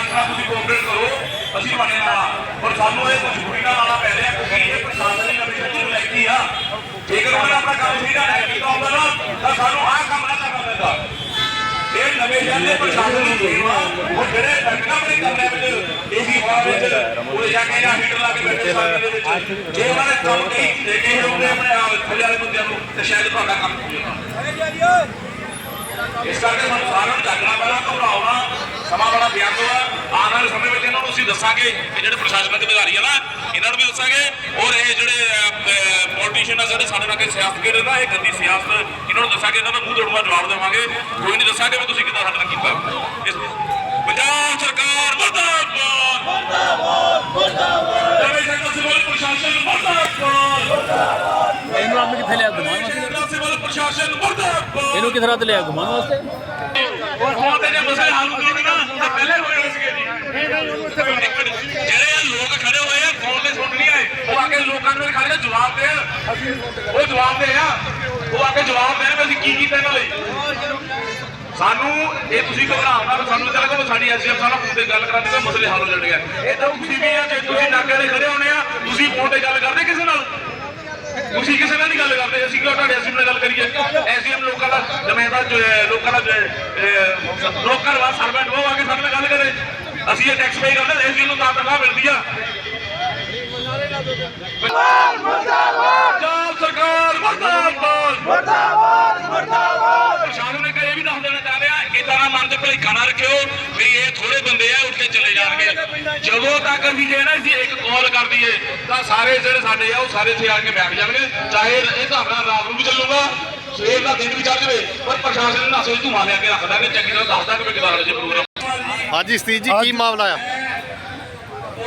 ਪ੍ਰਸ਼ਾਸਨ ਨਾਲ ਤੁਸੀਂ ਕੋਆਪਰੇਟ ਕਰੋ। ਅਸੀਂ ਤੁਹਾਡੇ ਨਾਲ ਪਰ ਸਾਨੂੰ ਇਹ ਮਜਬੂਰੀ ਨਾਲ ਆਉਣਾ ਪੈ ਰਿਹਾ ਕਿਉਂਕਿ ਇਹ ਪ੍ਰਸ਼ਾਸਨ ਦੀ ਨੂੰ ਲੈਤੀ ਆ। ਜੇਕਰ ਉਹਨਾਂ ਨੇ ਆਪਣਾ ਕੰਮ ਠੀਕ ਨਾਲ ਕੀਤਾ ਹੁੰਦਾ ਨਾ, ਤਾਂ ਸਾਨੂੰ ਆਹ ਕੰਮ ਨਾ ਕਰਨਾ ਪੈਂਦਾ। ਇਹ ਨਵੇਂ ਸ਼ਹਿਰ ਪ੍ਰਸ਼ਾਸਨ ਨੂੰ ਦੇਵਾ ਉਹ ਜਿਹੜੇ ਡੰਡਾ ਬਣੇ ਕਮਰੇ ਵਿੱਚ ਏਸੀ ਹਵਾ ਵਿੱਚ ਉਹ ਜਾ ਕੇ ਜਾਂ ਹੀਟਰ ਲਾ ਕੇ ਬੈਠੇ ਸਾਡੇ ਦੇ ਵਿੱਚ। ਜੇ ਉਹਨਾਂ ਨੇ ਕੰਮ ਕਈ ਦੇ ਕੇ ਆਪਣੇ ਥੱਲੇ ਵਾਲੇ ਬੰਦਿਆਂ ਨੂੰ, ਤੇ ਸ਼ਾਇਦ ਤੁਹਾਡਾ ਕੰਮ ਹੋ ਜਾਣਾ ਇਸ ਕਰਕੇ ਸਾਨੂੰ ਸਾਰਿਆਂ ਨੂੰ ਜਾਗਣਾ ਪੈਣਾ ਘਬਰਾਉਣਾ ਸਮਾਂ ਬੜਾ ਬਿਆਨ ਹੋਇਆ ਆਉਣ ਵਾਲੇ ਸਮੇਂ ਵਿੱਚ ਇਹਨਾਂ ਨੂੰ ਅਸੀਂ ਦੱਸਾਂਗੇ ਕਿ ਜਿਹੜੇ ਪ੍ਰਸ਼ਾਸਨਿਕ ਅਧਿਕਾਰੀ ਆ ਨਾ ਇਹਨਾਂ ਨੂੰ ਵੀ ਦੱਸਾਂਗੇ। ਔਰ ਇਹ ਜਿਹੜੇ ਪੋਲੀਟੀਸ਼ੀਅਨ ਆ ਜਿਹੜੇ ਸਾਡੇ ਨਾਲ ਕੇ ਸਿਆਸਤ ਕਰ ਰਹੇ ਨਾ ਇਹ ਗੰਦੀ ਸਿਆਸਤ ਇਹਨਾਂ ਨੂੰ ਦੱਸਾਂਗੇ ਇਹਨਾਂ ਦਾ ਮੂੰਹ ਤੋੜਵਾ ਜਵਾਬ ਦੇਵਾਂਗੇ। ਕੋਈ ਨਹੀਂ ਦੱਸਾਂਗੇ ਵੀ ਤੁਸੀਂ ਕਿੱਦਾਂ ਸਾਡੇ ਨਾਲ ਕੀਤਾ। ਇਸ ਪੰਜਾਬ ਸਰਕਾਰ ਮਰਦਾਬਾਦ। ਮਰਦਾਬਾਦ ਮਰਦਾਬਾਦ ਨਵੇਂ ਸ਼ਹਿਰ ਸਿਵਲ ਪ੍ਰਸ਼ਾਸਨ ਮਰਦਾਬਾਦ। ਇਹਨੂੰ ਆਪਨੇ ਕਿੱਥੇ ਲਿਆ ਘੁਮਾਉਣ ਵਾਸਤੇ? ਸਿਵਲ ਪ੍ਰਸ਼ਾਸਨ ਮਰਦਾਬਾਦ। ਇਹਨੂੰ ਤੇ ਲਿਆ ਘੁਮਾਉਣ ਵਾਸਤੇ? ਉਹ ਤੇ ਜੇ ਮਸਲੇ ਹੱਲ ਕਰੋਗੇ ਨਾ ਪਹਿਲੇ ਹੋਏ ਹੋਏ ਸੀਗੇ ਜੀ ਜਿਹੜੇ ਇਹ ਲੋਕ ਖੜੇ ਹੋਏ ਆ ਫੋਨ ਤੇ ਸੁਣ ਨਹੀਂ ਆਏ ਉਹ ਆ ਕੇ ਖੜੇ ਜਵਾਬ ਦੇਣ ਉਹ ਜਵਾਬ ਦੇ ਆ। ਉਹ ਆ ਕੇ ਜਵਾਬ ਦੇਣ ਅਸੀਂ ਕੀ ਕੀਤਾ ਇਹਨਾਂ ਲਈ? ਸਾਨੂੰ ਇਹ ਤੁਸੀਂ ਘਬਰਾਓ ਸਾਨੂੰ ਤਾਂ ਲੱਗਾ ਸਾਡੀ ਐਸਐਫ ਸਾਡਾ ਫੋਨ ਤੇ ਗੱਲ ਕਰਾਂਗੇ ਤਾਂ ਮਸਲੇ ਹੱਲ ਹੋ ਜਾਣਗੇ। ਇਹ ਤਾਂ ਤੁਸੀਂ ਵੀ ਆ ਜੇ ਤੁਸੀਂ ਨਾਕੇ ਤੇ ਖੜੇ ਹੋਣੇ ਆ ਤੁਸੀਂ ਫੋਨ ਤੇ ਗੱਲ ਕਰਦੇ ਕਿਸੇ ਨਾਲ? ਤੁਸੀਂ ਕਿਸੇ ਨਾਲ ਨਹੀਂ ਗੱਲ ਕਰਦੇ ਅਸੀਂ ਕਿਉਂ ਤੁਹਾਡੇ ਐਸਐਮ ਨਾਲ ਗੱਲ ਕਰੀਏ? ਐਸਐਮ ਲੋਕਾਂ ਦਾ ਨੁਮਾਇੰਦਾ ਜੋ ਹੈ, ਲੋਕਾਂ ਦਾ ਜੋ ਲੋਕਾਂ ਦਾ ਸਰਵੈਂਟ ਉਹ ਆ ਕੇ ਸਾਡੇ ਨਾਲ ਗੱਲ ਕਰੇ। ਅਸੀਂ ਇਹ ਟੈਕਸ ਪੇ ਕਰਦੇ ਐਸਐਮ ਨੂੰ ਤਾਂ ਤਨਖਾਹ ਮਿਲਦੀ ਆ। ਸਰਕਾਰ ਮਰਦਾਬਾਦ। ਮਰਦਾਬਾਦ ਮਰਦਾਬਾਦ। ਪ੍ਰਸ਼ਾਸਨ ਨੇ ਇਹ ਵੀ ਦੱਸ ਦੇਣਾ ਚਾਹ ਰਿਹਾ ਇਦਾਂ ਨਾ ਮਨ ਤੇ ਭਲੇਖਾ ਨਾ ਰੱਖਿਓ ਵੀ ਇਹ ਥੋੜੇ ਬੰਦੇ ਆ ਉੱਠ ਕੇ ਚਲੇ ਜਾਣਗੇ। ਜਦੋਂ ਤੱਕ ਅਸੀਂ ਜੇ ਨਾ ਅਸੀਂ ਇੱਕ ਕਾਲ ਕਰ ਦਈਏ ਤਾਂ ਸਾਰੇ ਜਿਹੜੇ ਸਾਡੇ ਆ ਉਹ ਸਾਰੇ ਇੱਥੇ ਆ ਕੇ ਬੈਠ ਜਾਣਗੇ। ਚਾਹੇ ਇਹ ਨਾਲ ਰਾਤ ਨੂੰ ਵੀ ਚੱਲੂਗਾ ਸਵੇਰ ਦਾ ਦਿਨ ਵੀ ਚੱਲ ਜਾਵੇ ਪਰ ਪ੍ਰਸ਼ਾਸਨ ਨੇ ਨਾਸੇ ਧੂਆਂ ਲਿਆ ਕੇ ਰੱਖ ਦਾਂਗੇ ਚੰਗੀ ਤਰ੍ਹਾਂ ਦੱਸ ਦਾਂਗੇ ਵੀ ਕਿਦਾਂ ਜੇ ਪ੍ਰੋਗਰਾਮ ਹਾਂਜੀ ਸਤੀਸ਼ ਜੀ ਕੀ ਮਾਮਲਾ ਆ?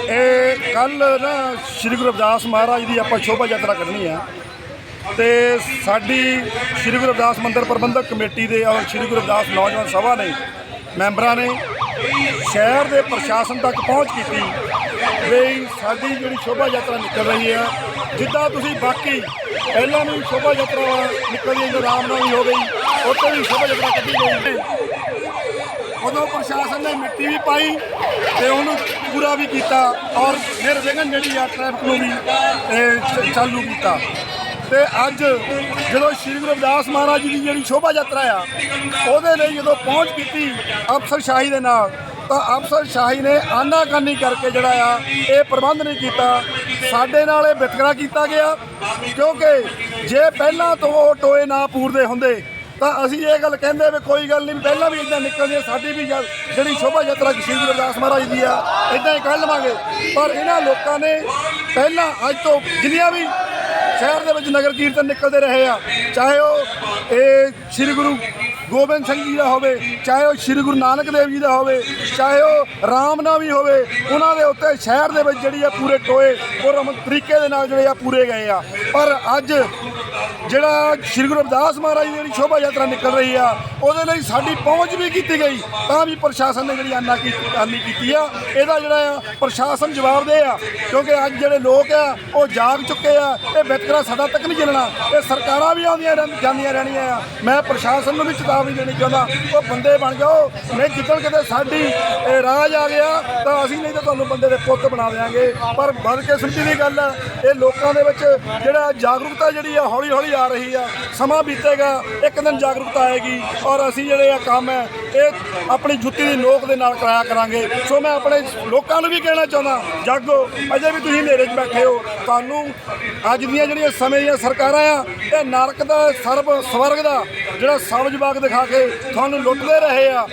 ਇਹ ਕੱਲ ਨਾ ਸ੍ਰੀ ਗੁਰੂ ਰਵਿਦਾਸ ਮਹਾਰਾਜ ਦੀ ਆਪਾਂ ਸ਼ੋਭਾ ਯਾਤਰਾ ਕਰਨੀ ਆ। ਤੇ ਸਾਡੀ ਸ੍ਰੀ ਗੁਰੂ ਰਵਿਦਾਸ ਮੰਦਿਰ ਪ੍ਰਬੰਧਕ ਕਮੇਟੀ ਦੇ ਔਰ ਸ੍ਰੀ ਗੁਰੂ ਰਵਿਦਾਸ ਨੌਜਵਾਨ ਸਭਾ ਨੇ, ਮੈਂਬਰਾਂ ਨੇ ਸ਼ਹਿਰ ਦੇ ਪ੍ਰਸ਼ਾਸਨ ਤੱਕ ਪਹੁੰਚ ਕੀਤੀ ਵੀ ਸਾਡੀ ਜਿਹੜੀ ਸ਼ੋਭਾ ਯਾਤਰਾ ਨਿਕਲ ਰਹੀ ਹੈ ਜਿੱਦਾਂ ਤੁਸੀਂ ਬਾਕੀ ਪਹਿਲਾਂ ਵੀ ਸ਼ੋਭਾ ਯਾਤਰਾ ਨਿਕਲਦੀ ਜਦੋਂ ਰਾਮ ਨਾਲ ਹੀ ਹੋ ਗਈ, ਉੱਥੇ ਵੀ ਸ਼ੋਭਾ ਯਾਤਰਾ ਕੱਢੀ ਗਈ। ਉਦੋਂ ਪ੍ਰਸ਼ਾਸਨ ਨੇ ਮਿੱਟੀ ਵੀ ਪਾਈ ਤੇ ਉਹਨੂੰ ਪੂਰਾ ਵੀ ਕੀਤਾ ਔਰ ਫਿਰ ਵਿਘਨ ਜਿਹੜੀ ਆ ਟ੍ਰੈਫਿਕ ਨੂੰ ਵੀ ਚਾਲੂ ਕੀਤਾ। ਤੇ ਅੱਜ ਜਦੋਂ ਸ਼੍ਰੀ ਗੁਰੂ ਰਵਿਦਾਸ ਮਹਾਰਾਜ ਜੀ ਦੀ ਜਿਹੜੀ ਸ਼ੋਭਾ ਯਾਤਰਾ ਆ, ਉਹਦੇ ਲਈ ਜਦੋਂ ਪਹੁੰਚ ਕੀਤੀ ਅਫਸਰ ਸ਼ਾਹੀ ਦੇ ਨਾਲ, ਤਾਂ ਅਫਸਰ ਸ਼ਾਹੀ ਨੇ ਆਨਾਕਾਨੀ ਕਰਕੇ ਜਿਹੜਾ ਆ, ਇਹ ਪ੍ਰਬੰਧ ਨਹੀਂ ਕੀਤਾ। ਸਾਡੇ ਨਾਲ ਇਹ ਵਿਤਕਰਾ ਕੀਤਾ ਗਿਆ ਕਿਉਂਕਿ ਜੇ ਪਹਿਲਾਂ ਤੋਂ ਉਹ ਟੋਏ ਨਾ ਪੂਰਦੇ ਹੁੰਦੇ ਤਾਂ ਅਸੀਂ ਇਹ ਗੱਲ ਕਹਿੰਦੇ ਵੀ ਕੋਈ ਗੱਲ ਨਹੀਂ, ਪਹਿਲਾਂ ਵੀ ਇਦਾਂ ਨਿਕਲਦੀ ਹੈ ਸਾਡੀ ਵੀ ਜਿਹੜੀ ਸ਼ੋਭਾ ਯਾਤਰਾ ਸ਼੍ਰੀ ਗੁਰੂ ਰਵਿਦਾਸ ਮਹਾਰਾਜ ਦੀ ਆ, ਇਦਾਂ ਹੀ ਕੱਢ ਲਵਾਂਗੇ। ਪਰ ਇਹਨਾਂ ਲੋਕਾਂ ਨੇ ਪਹਿਲਾਂ ਅੱਜ ਤੋਂ ਜਿੰਨੀਆਂ ਵੀ ਸ਼ਹਿਰ ਦੇ ਵਿੱਚ ਨਗਰ ਕੀਰਤਨ ਨਿਕਲਦੇ ਰਹੇ ਆ, ਚਾਹੇ ਉਹ ਇਹ ਸ਼੍ਰੀ ਗੁਰੂ ਗੋਬਿੰਦ ਸਿੰਘ ਜੀ ਦਾ ਹੋਵੇ, ਚਾਹੇ ਉਹ ਸ਼੍ਰੀ ਗੁਰੂ ਨਾਨਕ ਦੇਵ ਜੀ ਦਾ ਹੋਵੇ, ਚਾਹੇ ਉਹ ਰਾਮਨਾਮੀ ਹੋਵੇ, ਉਹਨਾਂ ਦੇ ਉੱਤੇ ਸ਼ਹਿਰ ਦੇ ਵਿੱਚ ਜਿਹੜੀ ਆ ਪੂਰੇ ਟੋਏ ਔਰ ਤਰੀਕੇ ਦੇ ਨਾਲ ਜਿਹੜੇ ਆ ਪੂਰੇ ਗਏ ਆ। ਪਰ ਅੱਜ ਜਿਹੜਾ ਸ਼੍ਰੀ ਗੁਰੂ ਰਵਿਦਾਸ ਮਹਾਰਾਜ ਦੀ ਜਿਹੜੀ ਸ਼ੋਭਾ ਯਾਤਰਾ ਨਿਕਲ ਰਹੀ ਆ, ਉਹਦੇ ਲਈ ਸਾਡੀ ਪਹੁੰਚ ਵੀ ਕੀਤੀ ਗਈ, ਤਾਂ ਵੀ ਪ੍ਰਸ਼ਾਸਨ ਨੇ ਜਿਹੜੀ ਆਨਾ ਕੀਤੀ ਆਨੀ ਕੀਤੀ ਆ। ਇਹਦਾ ਜਿਹੜਾ ਆ, ਪ੍ਰਸ਼ਾਸਨ ਜਵਾਬਦੇਹ ਆ, ਕਿਉਂਕਿ ਅੱਜ ਜਿਹੜੇ ਲੋਕ ਆ, ਉਹ ਜਾਗ ਚੁੱਕੇ ਆ, ਇਹ ਵਿਤਕਰਾ ਸਾਡਾ ਤੱਕ ਨਹੀਂ ਚੱਲਣਾ, ਇਹ ਸਰਕਾਰਾਂ ਵੀ ਆਉਂਦੀਆਂ ਰਹਿੰ- ਜਾਂਦੀਆਂ ਰਹਿਣੀਆਂ ਆ। ਮੈਂ ਪ੍ਰਸ਼ਾਸਨ ਨੂੰ ਵੀ ਚੇਤਾਵਨੀ ਦੇਣੀ ਚਾਹੁੰਦਾ, ਉਹ ਬੰਦੇ ਬਣ ਜਾਓ, ਨਹੀਂ ਜਿੱਦਣ ਕਿਤੇ ਸਾਡੀ ਰਾਜ ਆ ਗਿਆ, ਤਾਂ ਅਸੀਂ ਨਹੀਂ ਤਾਂ ਤੁਹਾਨੂੰ ਬੰਦੇ ਦੇ ਪੁੱਤ ਬਣਾ ਦੇਵਾਂਗੇ ਪਰ ਬਲ ਕੇ ਦੀ ਗੱਲ ਆ, ਇਹ ਲੋਕਾਂ ਦੇ ਵਿੱਚ ਜਿਹੜਾ ਜਾਗਰੂਕਤਾ ਜਿਹੜੀ ਆ ਹੌਲੀ ਹੌਲੀ ਆ ਰਹੀ ਆ। ਸਮਾਂ ਬੀਤੇਗਾ, ਇੱਕ ਦਿਨ ਜਾਗਰੂਕਤਾ ਆਏਗੀ ਔਰ ਅਸੀਂ ਜਿਹੜੇ ਆ ਕੰਮ ਹੈ, ਇਹ ਆਪਣੀ ਜੁੱਤੀ ਦੀ ਨੋਕ ਦੇ ਨਾਲ ਕਰਾਇਆ ਕਰਾਂਗੇ। ਸੋ ਮੈਂ ਆਪਣੇ ਲੋਕਾਂ ਨੂੰ ਵੀ ਕਹਿਣਾ ਚਾਹੁੰਦਾ, ਜਾਗੋ, ਅਜੇ ਵੀ ਤੁਸੀਂ ਹਨੇਰੇ 'ਚ ਬੈਠੇ ਹੋ। ਤੁਹਾਨੂੰ ਅੱਜ ਦੀਆਂ ਜਿਹੜੀਆਂ ਸਮੇਂ ਦੀਆਂ ਸਰਕਾਰਾਂ ਆ, ਇਹ ਨਰਕ ਦਾ ਸਰਬ ਸਵਰਗ ਦਾ ਜਿਹੜਾ ਸਬਜ ਬਾਗ ਦਿਖਾ ਕੇ ਤੁਹਾਨੂੰ ਲੁੱਟਦੇ ਰਹੇ ਆ।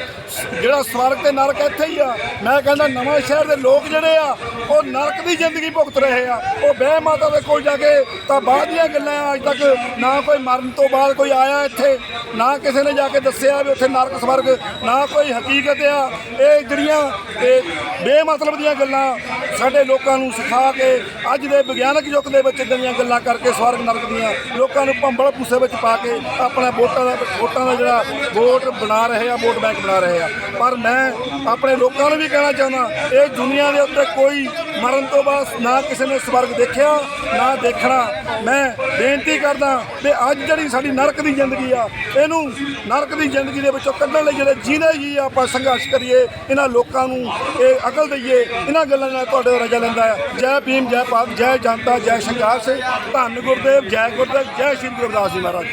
ਜਿਹੜਾ ਸਵਰਗ ਤੇ ਨਰਕ ਇੱਥੇ ਹੀ ਆ। ਮੈਂ ਕਹਿੰਦਾ ਨਵਾਂ ਸ਼ਹਿਰ ਦੇ ਲੋਕ ਜਿਹੜੇ ਆ ਉਹ ਨਰਕ ਦੀ ਜ਼ਿੰਦਗੀ ਭੁਗਤ ਰਹੇ ਆ। ਉਹ ਬਹਿ ਮਾਤਾ ਦੇ ਕੋਲ ਜਾ ਕੇ ਤਾਂ ਬਾਅਦ ਦੀਆਂ ਗੱਲਾਂ ਆ, ਅੱਜ ਤੱਕ ਨਾ ਕੋਈ ਮਰਨ ਤੋਂ ਬਾਅਦ ਕੋਈ ਆਇਆ ਇੱਥੇ ਨਾ ਕਿਸੇ ਨੇ ਜਾ ਕੇ ਦੱਸਿਆ ਵੀ ਉੱਥੇ ਨਰਕ ਸਵਰਗ ਨਾ ਕੋਈ ਹਕੀਕਤ ਆ। ਇਹ ਜਿਹੜੀਆਂ ਇਹ ਬੇਮਤਲਬ ਦੀਆਂ ਗੱਲਾਂ ਸਾਡੇ ਲੋਕਾਂ ਨੂੰ ਸਿਖਾ ਕੇ ਅੱਜ ਦੇ ਵਿਗਿਆਨਕ ਯੁੱਗ ਦੇ ਵਿੱਚ ਇਦਾਂ ਦੀਆਂ ਗੱਲਾਂ ਕਰਕੇ ਸਵਰਗ ਨਰਕ ਦੀਆਂ ਲੋਕਾਂ ਨੂੰ ਭੰਬਲ ਭੂਸੇ ਵਿੱਚ ਪਾ ਕੇ ਆਪਣਾ ਵੋਟਾਂ ਦਾ ਵੋਟਾਂ ਦਾ ਜਿਹੜਾ ਵੋਟ ਬਣਾ ਰਹੇ ਆ ਵੋਟ ਬੈਂਕ ਬਣਾ ਰਹੇ ਆ। ਪਰ ਮੈਂ ਆਪਣੇ ਲੋਕਾਂ ਨੂੰ ਵੀ ਕਹਿਣਾ ਚਾਹੁੰਦਾ, ਇਹ ਦੁਨੀਆ ਦੇ ਉੱਤੇ ਕੋਈ ਮਰਨ ਤੋਂ ਬਾਅਦ ਨਾ ਕਿਸੇ ਨੇ ਸਵਰਗ ਦੇਖਿਆ, ਨਾ ਦੇਖਣਾ। ਮੈਂ ਬੇਨਤੀ ਕਰਦਾ ਕਿ ਅੱਜ ਜਿਹੜੀ ਸਾਡੀ ਨਰਕ ਦੀ ਜ਼ਿੰਦਗੀ ਆ, ਇਹਨੂੰ ਨਰਕ ਦੀ ਜ਼ਿੰਦਗੀ ਦੇ ਵਿੱਚੋਂ ਕੱਢਣ ਲਈ ਜਿਹੜੇ ਜੀਂਦੇ ਜੀ ਆਪਾਂ ਸੰਘਰਸ਼ ਕਰੀਏ, ਇਹਨਾਂ ਲੋਕਾਂ ਨੂੰ ਇਹ ਅਕਲ ਦਈਏ, ਇਹਨਾਂ ਗੱਲਾਂ ਨਾਲ ਤੁਹਾਡੇ ਰਜਾ ਲੈਂਦਾ ਹੈ ਜੈ ਭੀਮ, ਜੈ ਭਾਰਤ, ਜੈ ਜਨਤਾ, ਜੈ ਸੰਘਰਸ਼। ਧੰਨ ਗੁਰਦੇਵ, ਜੈ ਗੁਰਦੇਵ ਜੈ ਸ਼੍ਰੀ ਗੁਰਦਾਸ ਜੀ ਮਹਾਰਾਜ।